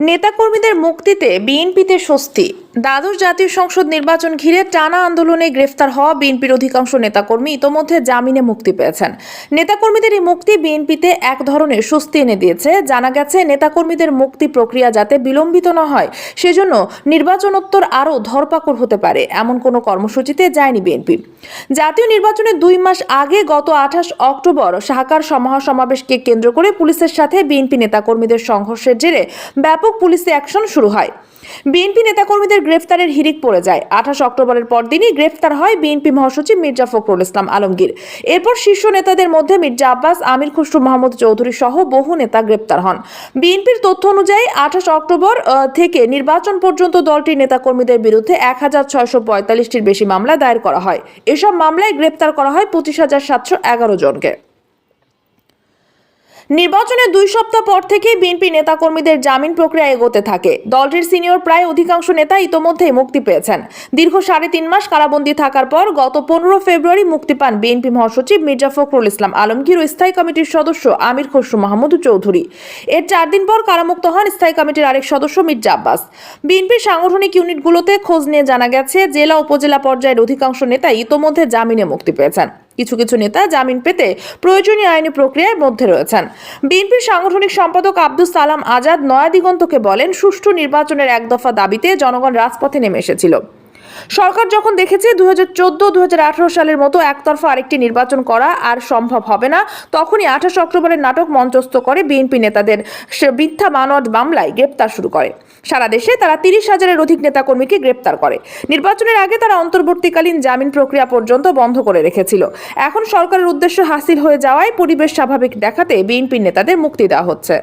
নেতাকর্মীদের মুক্তিতে বিএনপিতে স্বস্তি। দ্বাদশ জাতীয় সংসদ নির্বাচন ঘিরে টানা আন্দোলনে গ্রেফতার হওয়া বিএনপির অধিকাংশ নেতাকর্মী ইতোমধ্যে জামিনে মুক্তি পেয়েছেন। নেতাকর্মীদের এই মুক্তি বিএনপিতে এক ধরনের স্বস্তি এনে দিয়েছে। জানা গেছে, নেতাকর্মীদের মুক্তি প্রক্রিয়া যাতে বিলম্বিত না হয়, সেজন্য নির্বাচনোত্তর আরও ধরপাকড় হতে পারে, এমন কোনো কর্মসূচিতে যায়নি বিএনপি। জাতীয় নির্বাচনের দুই মাস আগে গত আঠাশ অক্টোবর সাহাকার সমাবেশকে কেন্দ্র করে পুলিশের সাথে বিএনপি নেতাকর্মীদের সংঘর্ষের জেরে ব্যাপক পুলিশি অ্যাকশন শুরু হয়। বিএনপি নেতাকর্মীদের গ্রেফতারের হিড়িক পড়ে যায়। আঠাশ অক্টোবরের পরদিনই গ্রেফতার হয় বিএনপি মহাসচিব মির্জা ফখরুল ইসলাম আলমগীর। এরপর শীর্ষ নেতাদের মধ্যে মির্জা আব্বাস, আমির খসরু মাহমুদ চৌধুরী সহ বহু নেতা গ্রেপ্তার হন। বিএনপির তথ্য অনুযায়ী আঠাশ অক্টোবর থেকে নির্বাচন পর্যন্ত দলটির নেতাকর্মীদের বিরুদ্ধে এক হাজার ছয়শো পঁয়তাল্লিশটির বেশি মামলা দায়ের করা হয়। এসব মামলায় গ্রেপ্তার করা হয় পঁচিশ হাজার সাতশো এগারো জনকে। নির্বাচনের দুই সপ্তাহ পর থেকেই বিএনপি নেতাকর্মীদের জামিন প্রক্রিয়া এগোতে থাকে। দলটির সিনিয়র প্রায় অধিকাংশ নেতা ইতোমধ্যেই মুক্তি পেয়েছেন। দীর্ঘ সাড়ে তিন মাস কারাবন্দী থাকার পর গত পনেরো ফেব্রুয়ারি মুক্তি পান বিএনপি মহাসচিব মির্জা ফখরুল ইসলাম আলমগীর ও স্থায়ী কমিটির সদস্য আমির খসরু মাহমুদ চৌধুরী। এর চার দিন পর কারামুক্ত হন স্থায়ী কমিটির আরেক সদস্য মির্জা আব্বাস। বিএনপির সাংগঠনিক ইউনিটগুলোতে খোঁজ নিয়ে জানা গেছে, জেলা উপজেলা পর্যায়ের অধিকাংশ নেতা ইতোমধ্যে জামিনে মুক্তি পেয়েছেন। কিছু কিছু নেতা জামিন পেতে প্রয়োজনীয় আইনি প্রক্রিয়ার মধ্যে রয়েছেন। বিএনপির সাংগঠনিক সম্পাদক আব্দুল সালাম আজাদ নয়াদিগন্তকে বলেন, সুষ্ঠু নির্বাচনের এক দফা দাবিতে জনগণ রাজপথে নেমে এসেছিল। সরকার যখন দেখেছে দু হাজার চোদ্দ দু সালের মতো একতরফা আরেকটি নির্বাচন করা আর সম্ভব হবে না, তখনই আঠাশ অক্টোবরের নাটক মঞ্চস্থ করে বিএনপি নেতাদের মিথ্যা মানদ মামলায় গ্রেপ্তার শুরু করে। সারা দেশে তারা তিরিশ হাজারের অধিক নেতাকর্মীকে গ্রেপ্তার করে। নির্বাচনের আগে তারা অন্তর্বর্তীকালীন জামিন প্রক্রিয়া পর্যন্ত বন্ধ করে রেখেছিল। এখন সরকারের উদ্দেশ্য হাসিল হয়ে যাওয়ায় পরিবেশ স্বাভাবিক দেখাতে বিএনপির নেতাদের মুক্তি দেওয়া হচ্ছে।